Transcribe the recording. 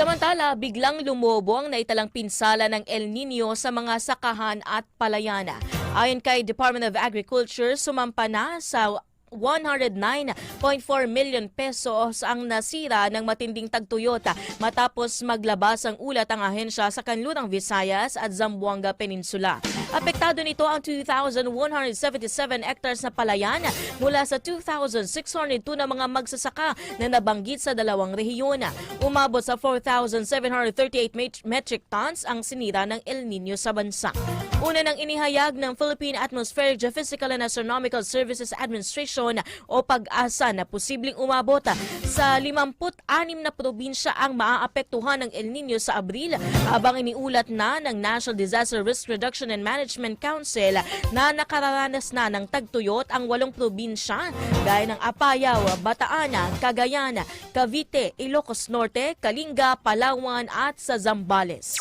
Samantala, biglang lumobo ang naitalang pinsala ng El Nino sa mga sakahan at palayana. Ayon kay Department of Agriculture, sumampa na sa 109.4 million pesos ang nasira ng matinding tagtuyot matapos maglabas ang ulat ang ahensya sa kanlurang Visayas at Zamboanga Peninsula. Apektado nito ang 2,177 hectares na palayan mula sa 2,602 na mga magsasaka na nabanggit sa dalawang rehiyon. Umabot sa 4,738 met- metric tons ang sinira ng El Nino sa bansa. Una nang inihayag ng Philippine Atmospheric Geophysical and Astronomical Services Administration o pag-asa na posibleng umabot sa 56 na probinsya ang maaapektuhan ng El Nino sa Abril habang iniulat na ng National Disaster Risk Reduction and Management Council na nakararanas na ng tagtuyot ang walong probinsya gaya ng Apayao, Bataan, Cagayan, Cavite, Ilocos Norte, Kalinga, Palawan at sa Zambales.